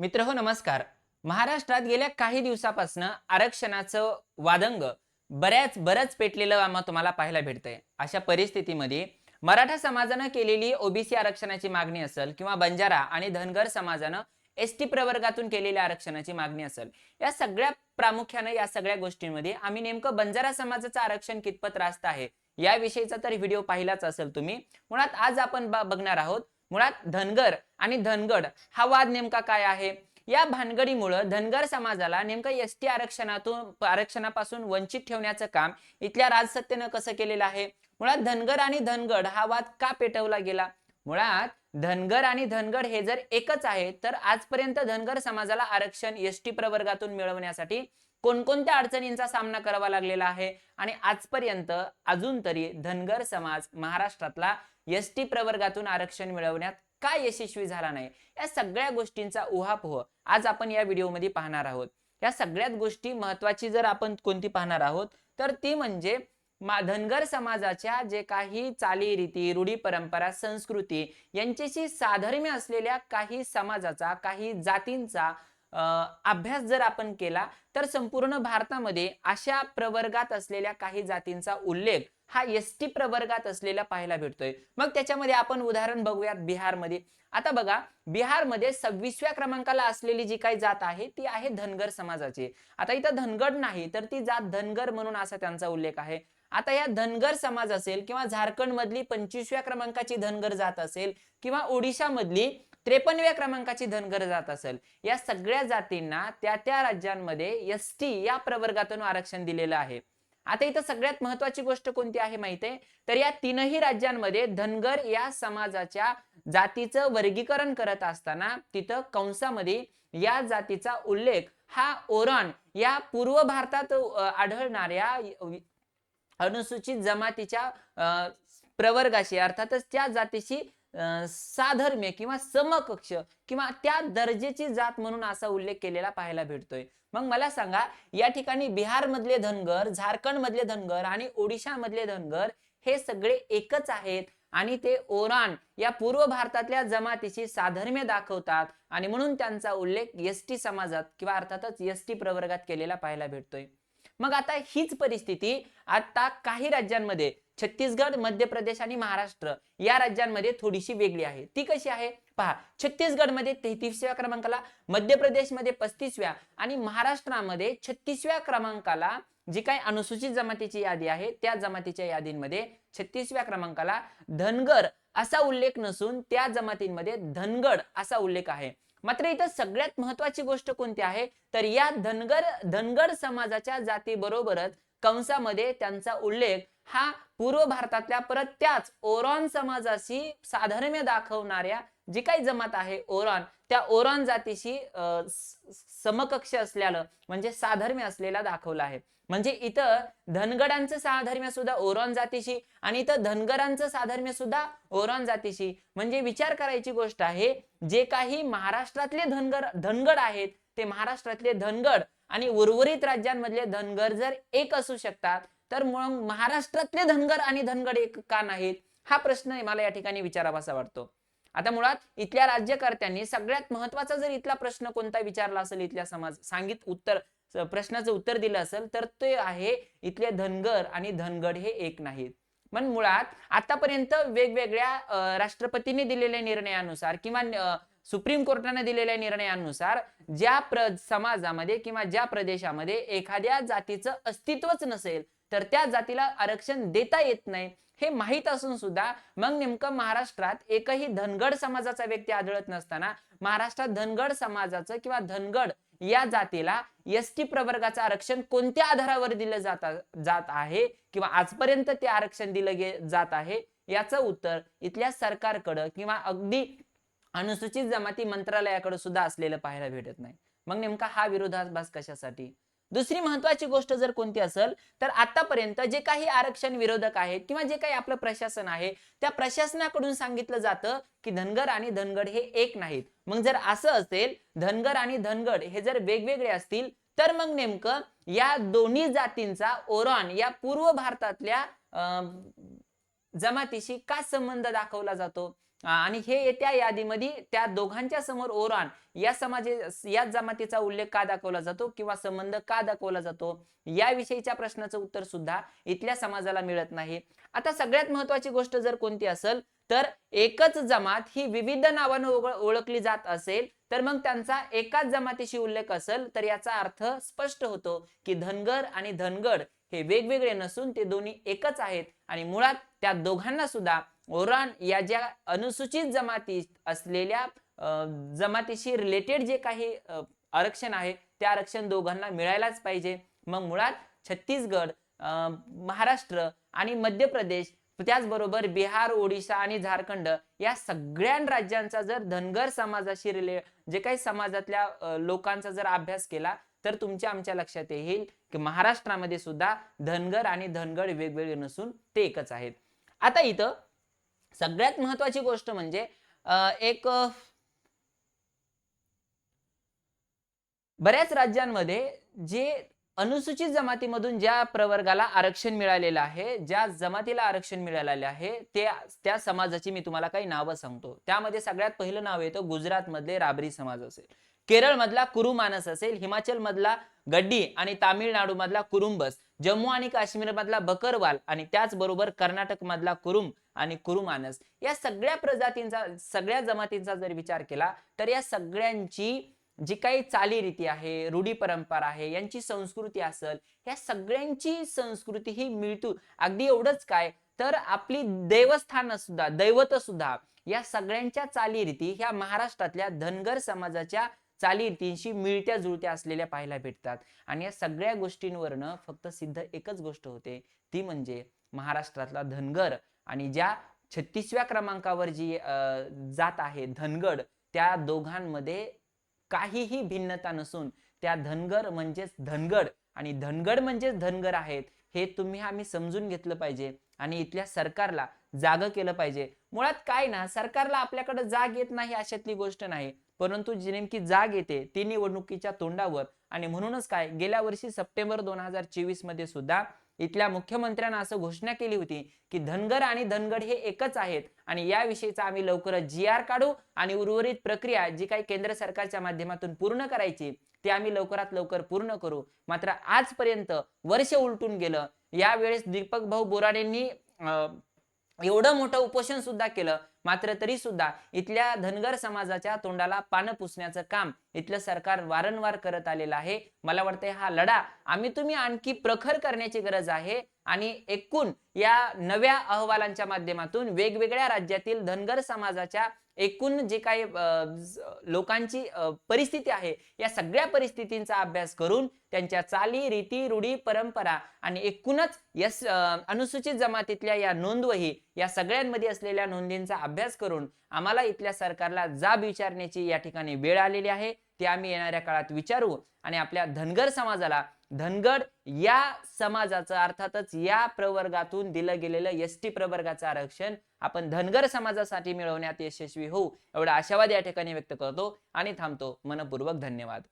मित्र हो नमस्कार. महाराष्ट्रात गेल्या काही दिवसापासून आरक्षणाचं वादंग बऱ्याच बरंच पेटलेलं आम्हा तुम्हाला पाहायला भेटतंय. अशा परिस्थितीमध्ये मराठा समाजानं केलेली ओबीसी आरक्षणाची मागणी असेल किंवा बंजारा आणि धनगर समाजानं एस टी प्रवर्गातून केलेल्या आरक्षणाची मागणी असेल या सगळ्या प्रामुख्याने या सगळ्या गोष्टींमध्ये आम्ही नेमकं बंजारा समाजाचं आरक्षण कितपत रास्त आहे याविषयीचा तर व्हिडिओ पाहिलाच असेल तुम्ही. मुळात आज आपण बघणार आहोत मुळात धनगर आणि धनगड हा वाद नेमका काय आहे? या भानगडीमुळं धनगर समाजाला नेमकं एस टी आरक्षणातून आरक्षणापासून वंचित ठेवण्याचं काम इथल्या राजसत्तेनं कसं केलेलं आहे? मुळात धनगर आणि धनगड हा वाद का पेटवला गेला? मुळात धनगर आणि धनगड हे जर एकच आहे तर आजपर्यंत धनगर समाजाला आरक्षण एस टी प्रवर्गातून मिळवण्यासाठी कोणकोणत्या अडचणींचा सामना करावा लागलेला आहे? आणि आजपर्यंत अजून तरी धनगर समाज महाराष्ट्रातला एस टी प्रवर्गातून आरक्षण मिळवण्यात का यशस्वी झाला नाही? या सगळ्या गोष्टींचा उहापोह आज आपण या व्हिडिओमध्ये पाहणार आहोत. या सगळ्यात गोष्टी महत्वाची जर आपण कोणती पाहणार आहोत तर ती म्हणजे धनगर समाजाच्या जे काही चालीरीती रूढी परंपरा संस्कृती यांच्याशी साधर्म्य असलेल्या काही समाजाचा काही जातींचा अभ्यास जर आपण केला तर संपूर्ण भारतामध्ये अशा प्रवर्गात असलेल्या काही जातींचा उल्लेख हा एस टी प्रवर्गात असलेला पाहायला भेटतोय. मग त्याच्यामध्ये आपण उदाहरण बघूयात बिहारमध्ये. आता बघा बिहारमध्ये सव्वीसव्या क्रमांकाला असलेली जी काही जात आहे ती आहे धनगर समाजाची. आता इथं धनगड नाही तर ती जात धनगर म्हणून असा त्यांचा उल्लेख आहे. आता या धनगर समाज असेल किंवा झारखंड मधली पंचवीसव्या क्रमांकाची धनगर जात असेल किंवा ओडिशा मधली त्रेपन्नव्या क्रमांकाची धनगर जात असेल या सगळ्या जातींना त्या त्या राज्यांमध्ये एस टी या प्रवर्गातून आरक्षण दिलेलं आहे. आता इथं सगळ्यात महत्वाची गोष्ट कोणती आहे माहिती आहे तर या तीनही राज्यांमध्ये धनगर या समाजाच्या जातीचं वर्गीकरण करत असताना तिथं कंसामध्ये या जातीचा उल्लेख हा ओरॉन या पूर्व भारतात आढळणाऱ्या अनुसूचित जमातीच्या प्रवर्गाशी अर्थातच त्या जातीशी साधर्म्य किंवा समकक्ष किंवा त्या दर्जेची जात म्हणून असा उल्लेख केलेला पाहायला भेटतोय. मग मला सांगा या ठिकाणी बिहार मधले धनगर झारखंड मधले धनगर आणि ओडिशा मधले धनगर हे सगळे एकच आहेत आणि ते ओरान या पूर्व भारतातल्या जमातीशी साधर्म्य दाखवतात आणि म्हणून त्यांचा उल्लेख एस टी समाजात किंवा अर्थातच एस टी प्रवर्गात केलेला पाहायला भेटतोय. मग आता हीच परिस्थिती आता काही राज्यांमध्ये छत्तीसगड मध्य प्रदेश आणि महाराष्ट्र या राज्यांमध्ये थोडीशी वेगळी आहे. ती कशी आहे? पहा छत्तीसगडमध्ये तेहतीसव्या क्रमांकाला मध्य प्रदेशमध्ये पस्तीसव्या आणि महाराष्ट्रामध्ये छत्तीसव्या क्रमांकाला जी काही अनुसूचित जमातीची यादी आहे त्या जमातीच्या यादींमध्ये छत्तीसव्या क्रमांकाला धनगर असा उल्लेख नसून त्या जमातींमध्ये धनगड असा उल्लेख आहे. मात्र इथं सगळ्यात महत्वाची गोष्ट कोणती आहे? तर या धनगर धनगर समाजाच्या जातीबरोबरच कंसामध्ये त्यांचा उल्लेख हा पूर्व भारतातल्या परत त्याच ओरॉन समाजाशी साधर्म्य दाखवणाऱ्या जी काही जमात आहे ओरॉन त्या ओरॉन जातीशी अं, समकक्ष असल्याला म्हणजे साधर्म्य असलेला दाखवला आहे. म्हणजे इथं धनगडांचं साधर्म्य सुद्धा ओरॉन जातीशी आणि इथं धनगरांचं साधर्म्य सुद्धा ओरॉन जातीशी. म्हणजे विचार करायची गोष्ट आहे जे काही महाराष्ट्रातले धनगर धनगड आहेत ते महाराष्ट्रातले धनगड आणि उर्वरित राज्यांमधले धनगर जर एक असू शकतात तर मग महाराष्ट्रातले धनगर आणि धनगड एक का नाहीत? हा प्रश्न मला या ठिकाणी विचारावासा वाटतो. आता मुळात इथल्या राज्यकर्त्यांनी सगळ्यात महत्त्वाचा जर इथला प्रश्न कोणता विचारला असेल इथल्या समाज सांगित उत्तर प्रश्नाचं उत्तर दिलं असेल तर ते आहे इथले धनगर आणि धनगड हे एक नाहीत. पण मुळात आतापर्यंत वेगवेगळ्या राष्ट्रपतींनी दिलेल्या निर्णयानुसार किंवा सुप्रीम कोर्टाने दिलेल्या निर्णयानुसार ज्या प्र समाजामध्ये किंवा ज्या प्रदेशामध्ये एखाद्या जातीचं अस्तित्वच नसेल तर त्या जातीला आरक्षण देता येत नाही. हे माहीत असून सुद्धा मग नेमकं महाराष्ट्रात एकही धनगड समाजाचा व्यक्ती आढळत नसताना महाराष्ट्रात धनगड समाजाचं किंवा धनगड या जातीला एस टी प्रवर्गाचं आरक्षण कोणत्या आधारावर दिलं जात जात आहे किंवा आजपर्यंत ते आरक्षण दिलं गे जात आहे? याचं उत्तर इथल्या सरकारकडं किंवा अगदी अनुसूचित जमाती मंत्रालयाकडे सुद्धा असलेलं पाहायला भेटत नाही. मग नेमका हा विरोधाभास कशासाठी? दुसरी महत्वाची गोष्ट जर कोणती असेल तर आतापर्यंत जे काही आरक्षण विरोधक आहेत किंवा जे काही आपलं प्रशासन आहे त्या प्रशासनाकडून सांगितलं जातं की धनगर आणि धनगड हे एक नाहीत. मग जर असं असेल धनगर आणि धनगड हे जर वेगवेगळे असतील तर मग नेमकं या दोन्ही जातींचा ओरॉन या पूर्व भारतातल्या अं, जमातीशी का संबंध दाखवला जातो? आणि हे येत्या यादीमध्ये त्या दोघांच्या समोर ओरान या समाजे या जमातीचा उल्लेख का दाखवला जातो किंवा संबंध का दाखवला जातो याविषयीच्या प्रश्नाचं उत्तर सुद्धा इथल्या समाजाला मिळत नाही. आता सगळ्यात महत्वाची गोष्ट जर कोणती असेल तर एकच जमात ही विविध नावानं ओळखली जात असेल तर मग त्यांचा एकाच जमातीशी उल्लेख असेल तर याचा अर्थ स्पष्ट होतो की धनगर आणि धनगड हे वेगवेगळे नसून ते दोन्ही एकच आहेत आणि मुळात त्या दोघांना सुद्धा ओरान या ज्या अनुसूचित जमाती असलेल्या जमातीशी रिलेटेड जे काही आरक्षण आहे ते आरक्षण दोघांना मिळायलाच पाहिजे. मग मुळात छत्तीसगड अं, महाराष्ट्र आणि मध्य प्रदेश त्याचबरोबर बिहार ओडिशा आणि झारखंड या सगळ्या राज्यांचा जर धनगर समाजाशी रिले जे काही समाजातल्या लोकांचा जर अभ्यास केला तर तुमच्या आमच्या लक्षात येईल की महाराष्ट्रामध्ये सुद्धा धनगर आणि धनगड वेगवेगळे नसून ते एकच आहेत. आता इथं सगळ्यात महत्वाची गोष्ट म्हणजे एक बऱ्याच राज्यांमध्ये जे अनुसूचित जमातीमधून ज्या प्रवर्गाला आरक्षण मिळालेलं आहे ज्या जमातीला आरक्षण मिळालेलं आहे ते त्या समाजाची मी तुम्हाला काही नावं सांगतो. त्यामध्ये सगळ्यात पहिलं नाव येतं गुजरातमधले राबरी समाज असेल. केरळ मधला कुरुमानस असेल हिमाचल मधला गड्डी आणि तामिळनाडू मधला कुरुंबस. जम्मू आणि काश्मीर मधला बकरवाल आणि त्याचबरोबर कर्नाटक मधला कुरुम आणि कुरुमानस या सगळ्या प्रजातींचा सगळ्या जमातींचा जर विचार केला तर या सगळ्यांची जी काही चालीरीती आहे रूढी परंपरा आहे यांची संस्कृती असेल या सगळ्यांची संस्कृती ही मिळतो. अगदी एवढंच काय? तर आपली देवस्थान सुद्धा दैवत सुद्धा या सगळ्यांच्या चालीरीती ह्या महाराष्ट्रातल्या धनगर समाजाच्या चालीरीतींशी मिळत्या जुळत्या असलेल्या पाहायला भेटतात. आणि या सगळ्या गोष्टींवरनं फक्त सिद्ध एकच गोष्ट होते. ती म्हणजे महाराष्ट्रातला धनगर. आणि ज्या छत्तीसव्या क्रमांकावर जी जात आहे धनगड त्या दोघांमध्ये काहीही भिन्नता नसून त्या धनगर म्हणजेच धनगड आणि धनगड म्हणजेच धनगर आहेत हे तुम्ही आम्ही समजून घेतलं पाहिजे. आणि इथल्या सरकारला जाग केलं पाहिजे. मुळात काय ना सरकारला आपल्याकडे जाग येत नाही अशातली गोष्ट नाही. परंतु जी नेमकी जाग येते ती निवडणुकीच्या तोंडावर. आणि म्हणूनच काय गेल्या वर्षी सप्टेंबर दोन हजार चोवीसमध्ये सुद्धा इथल्या मुख्यमंत्र्यांना असं घोषणा केली होती की धनगर आणि धनगड हे एकच आहेत. आणि याविषयीचा आम्ही लवकरच जी आर काढू आणि उर्वरित प्रक्रिया जी काही केंद्र सरकारच्या माध्यमातून पूर्ण करायची ते आम्ही लवकरात लवकर पूर्ण करू. मात्र आजपर्यंत वर्ष उलटून गेलं. यावेळेस दीपक भाऊ बोराडेंनी अं, एवढं मोठं उपोषण सुद्धा केलं मात्र तरी सुद्धा इथल्या धनगर समाजाच्या तोंडाला पानं पुसण्याचं काम इथलं सरकार वारंवार करत आलेलं आहे. मला वाटतंय हा लढा आम्ही तुम्ही आणखी प्रखर करण्याची गरज आहे. आणि एकूण या नव्या अहवालांच्या माध्यमातून वेगवेगळ्या राज्यातील धनगर समाजाच्या एकूण जे काही अं, लोकांची परिस्थिती आहे या सगळ्या परिस्थितींचा अभ्यास करून त्यांच्या चाली रीती रूढी परंपरा आणि एकूणच यस अनुसूचित जमातीतल्या या नोंदवही या सगळ्यांमध्ये असलेल्या नोंदींचा अभ्यास करून आम्हाला इथल्या सरकारला जाब विचारण्याची या ठिकाणी वेळ आलेली आहे. ते आम्ही येणाऱ्या काळात विचारू आणि आपल्या धनगर समाजाला धनगड या समाजाचं अर्थातच या प्रवर्गातून दिलं गेलेलं एस टी प्रवर्गाचं आरक्षण आपण धनगर समाजासाठी मिळवण्यात यशस्वी होऊ एवढा आशावाद या ठिकाणी व्यक्त करतो आणि थांबतो. मनपूर्वक धन्यवाद.